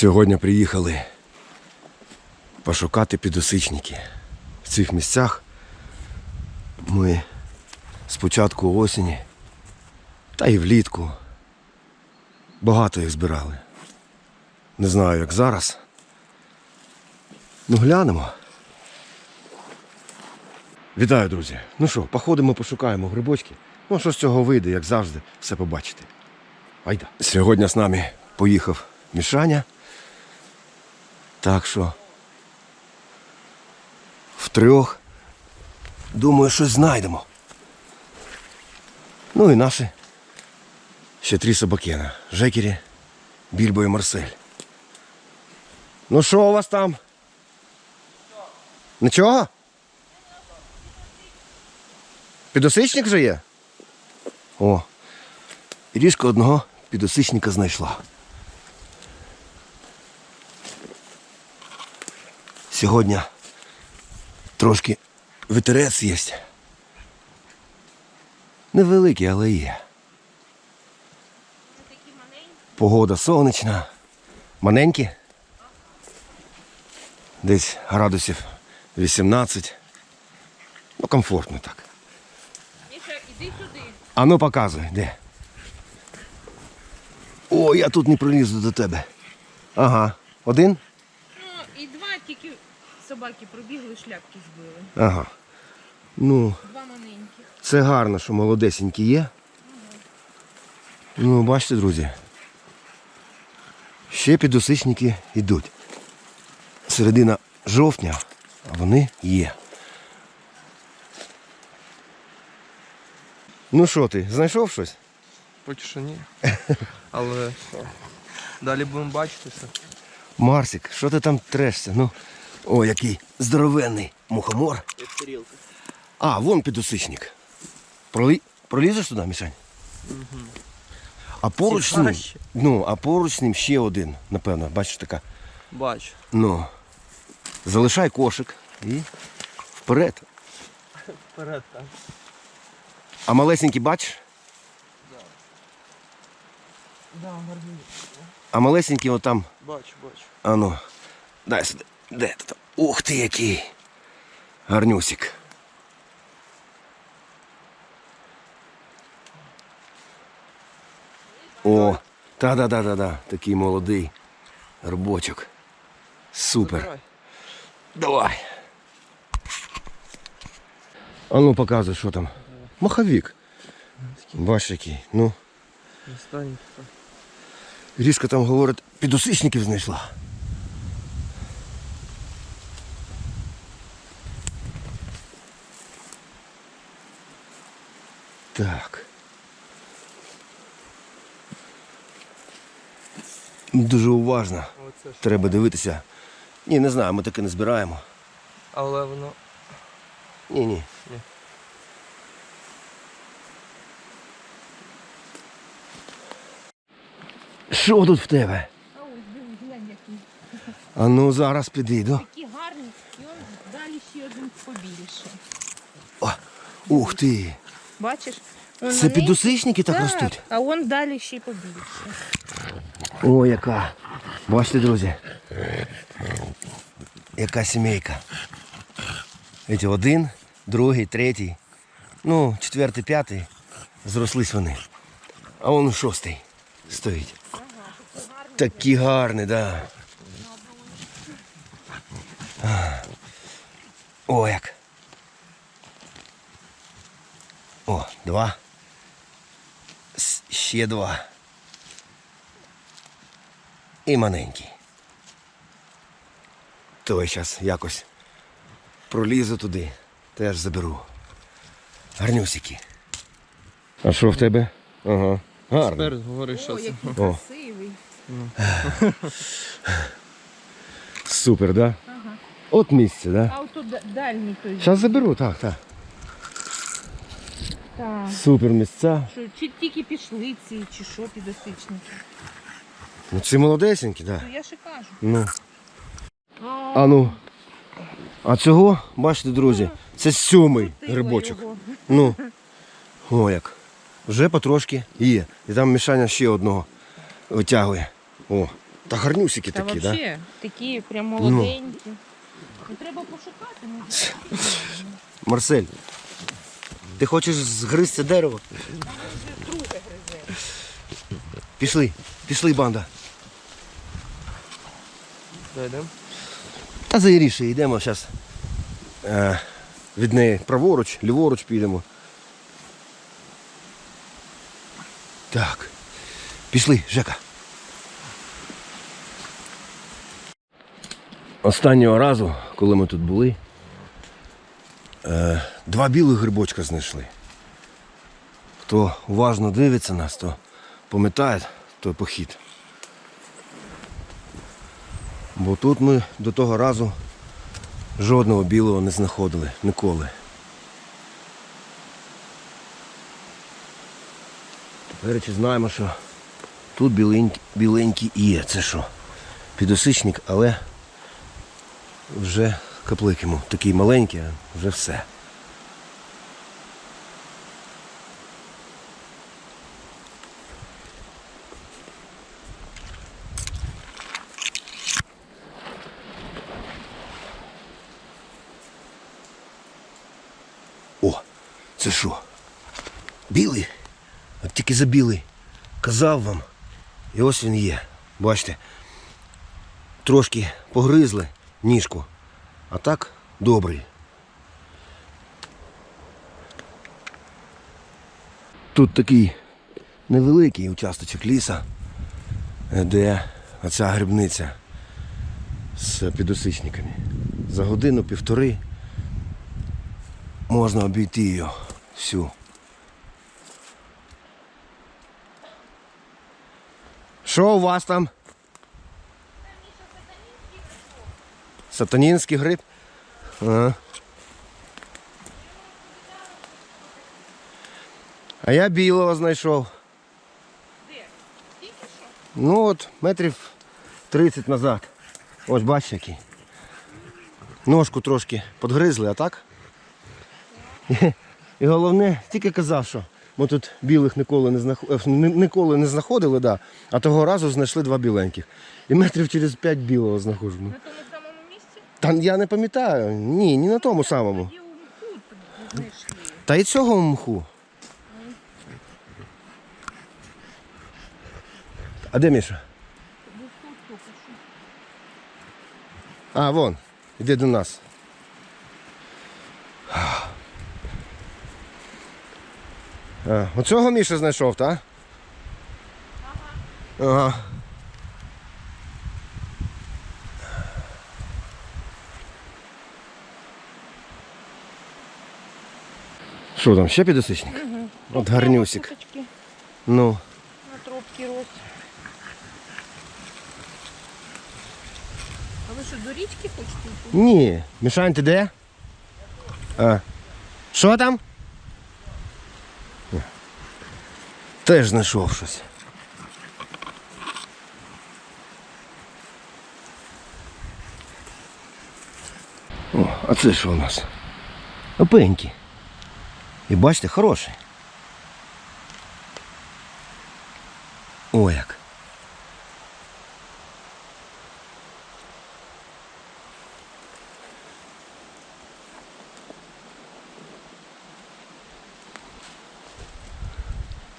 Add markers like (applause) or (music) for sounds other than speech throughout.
Сьогодні приїхали пошукати підосичники. В цих місцях ми з початку осені та і влітку багато їх збирали. Не знаю, як зараз. Ну, глянемо. Вітаю, друзі. Ну що, походимо, пошукаємо грибочки. Ну, що з цього вийде, як завжди, все побачите. Айда. Сьогодні з нами поїхав Мішаня. Так що втрьох, думаю, щось знайдемо. Ну і наші ще три собакена. Жекері, Більбо і Марсель. Ну що у вас там? Нічого? Підосичник вже є? О. Ірішка одного підосичника знайшла. Сьогодні трошки вітерець є. Невеликий, але є. Погода сонячна. Маленькі. Десь градусів 18. Ну, комфортно так. Міша, іди. А ну показуй, де. О, я тут не пролізу до тебе. Ага. Один? Ну, і два тільки собаки пробігли, шляпки збили. Ага. Ну, Два маленьких. це гарно, що молодесенькі є. Ну, бачите, друзі. Ще підосичники йдуть. Середина жовтня, а вони є. Ну що ти, знайшов щось? Поки що ні. Але далі будемо бачитися. Марсик, що ти там трешся? Ну, о, який здоровенний мухомор. Як тарілка. А, вон підосичник. Пролі... Пролізеш туди, Мішань? А поруч з ним, ну, а поруч з ним ще один, напевно, бачиш така. Бачу. Ну, залишай кошик і вперед. Вперед там. А малесенький бачиш? Да. А малесенький отам, Бачу, бачу. а ну, дай сюди. Де там? Ух ти який. Гарнюсик. О, та-да-да-да-да, такий молодий рбочок. Супер. Давай. А ну показуй, що там. Маховик. Бачиш який. Ну. Рішка там говорить, підосичників знайшла. Так. Дуже уважно. Треба дивитися. Ні, не знаю, ми таке не збираємо. Але воно. Ні, ні. Ні. Що тут в тебе? А ну зараз підійду. Такі гарні. І он далі ще один побільше. О, ух ти! Бачиш? Це маленький. підосичники так ростуть? А он далі ще й побільше. О, яка. Бачите, друзі. Яка сімейка. Видите, один, другий, третій. Ну, четвертий, п'ятий. Зрослись вони. А он шостий стоїть. Такі гарні, да. А. О, як. О, два. Ще два. І маленький. То я зараз якось пролізу туди, теж заберу. Гарнюсики. А що в тебе? Ага. Гарно. Тепер говори, що О, це. який О. красивий. Супер, да? Ага. От місце, да? А да- дальній той. Зараз заберу, так, так. Так. Супер місця. Що, чи тільки пішли ці, чи що підосичники. Ну ці молодесенькі, так. Да. Ну я ще кажу. Ну. А, ну. А цього, бачите, друзі, це сьомий крутило грибочок. його. Ну. О, як. Вже потрошки є. І там мішання ще одного витягує. О, Та гарнюсики Та такі, так? Да? взагалі, такі прям молоденькі. Ну, треба пошукати. Ну, Марсель, ти хочеш згризти дерево? Пішли, пішли, банда. Дойдемо. Та зайріше, йдемо зараз. Е, від неї праворуч, ліворуч підемо. Так. Пішли, Жека. Останнього разу, коли ми тут були, е, два білих грибочка знайшли. Хто уважно дивиться нас, то пам'ятає той похід. Бо тут ми до того разу жодного білого не знаходили ніколи. До речі, знаємо, що тут біленький, біленький є. Це що? Підосичник, але вже каплик йому. Такий маленький, а вже все. О, це що? Білий? От тільки за білий. Казав вам. І ось він є. Бачите. Трошки погризли ніжку. А так добрий. Тут такий невеликий участочок ліса, де оця грибниця з підосичниками. За годину-півтори можна обійти її всю. Що у вас там? Сатанінський гриб? Ага. А я білого знайшов. Де? Тільки що? Ну от, метрів 30 назад. Ось бачиш який. Ножку трошки подгризли, а так? І, головне, тільки казав, що ми тут білих ніколи не, знах... е, ніколи не знаходили, да, а того разу знайшли два біленьких. І метрів через 5 білого знаходжу. На тому самому місці? Та я не пам'ятаю. Ні, ні на тому самому. Та і цього мху. А де Міша? А, вон, іди до нас. А, оцього Міша знайшов, так? Ага. Ага. Що там, ще підосичник? От гарнюсик. Ну. На тропки рос. А ви що, до річки хочете? Ні. Мішань, ти де? А. Що там? Теж знайшов щось. О, а це що у нас? Опенькі. І бачите, хороший. О як.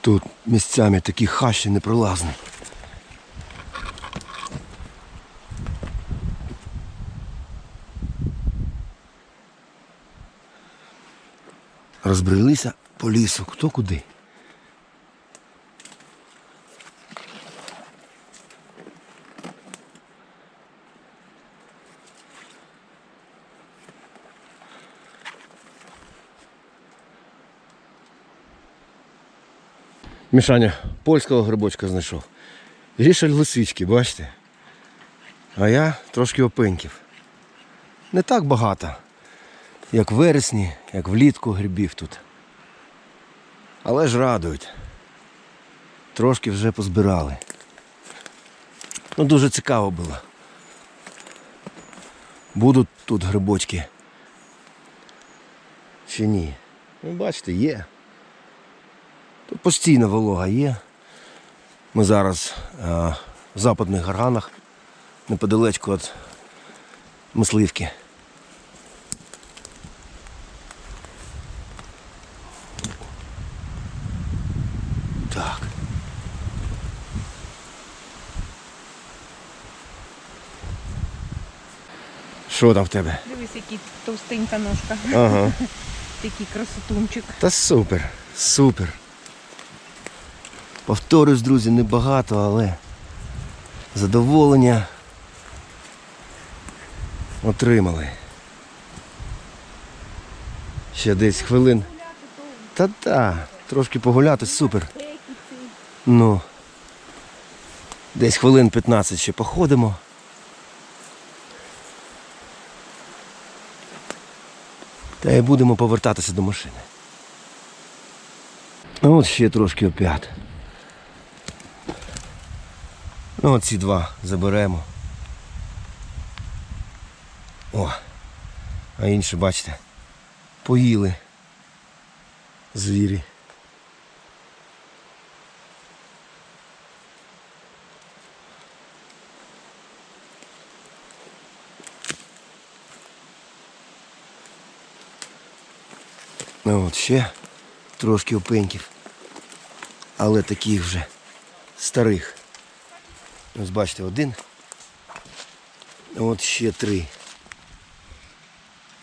Тут місцями такі хащі непролазні. Розбрелися по лісу, хто куди. Мішаня польського грибочка знайшов. Рішаль лисички, бачите? А я трошки опеньків. Не так багато, як в вересні, як влітку грибів тут. Але ж радують. Трошки вже позбирали. Ну дуже цікаво було. Будуть тут грибочки. Чи ні? Ну, бачите, є. Тут постійно волога є. Ми зараз е, в западних горганах неподалечку від мисливки. Так. Що там в тебе? Дивись, який товстенька ножка. Ага. (laughs) Такий красотунчик. Та супер, супер. Повторюсь, друзі, небагато, але задоволення отримали. Ще десь хвилин. Та-та, трошки погуляти, супер. Ну. Десь хвилин 15 ще походимо. Та й будемо повертатися до машини. Ну, От ще трошки оп'ят. Ну, от ці два заберемо. О, а інші, бачите, поїли звірі. Ну от ще трошки опеньків. Але таких вже старих. Ось бачите, один. От ще три.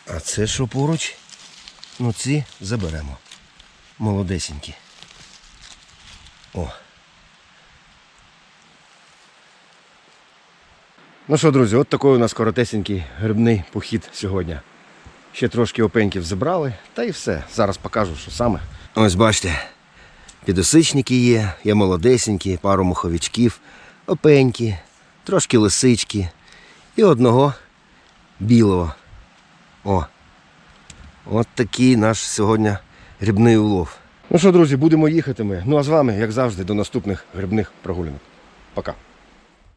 А це що поруч? Ну ці заберемо. Молодесенькі. О. Ну що, друзі, от такий у нас коротесенький грибний похід сьогодні. Ще трошки опеньків забрали, та і все. Зараз покажу, що саме. Ось бачите, підосичники є, є молодесенькі, пару муховичків, опенькі, трошки лисички і одного білого. О. От такий наш сьогодні грибний улов. Ну що, друзі, будемо їхати ми. Ну а з вами, як завжди, до наступних грибних прогулянок. Пока.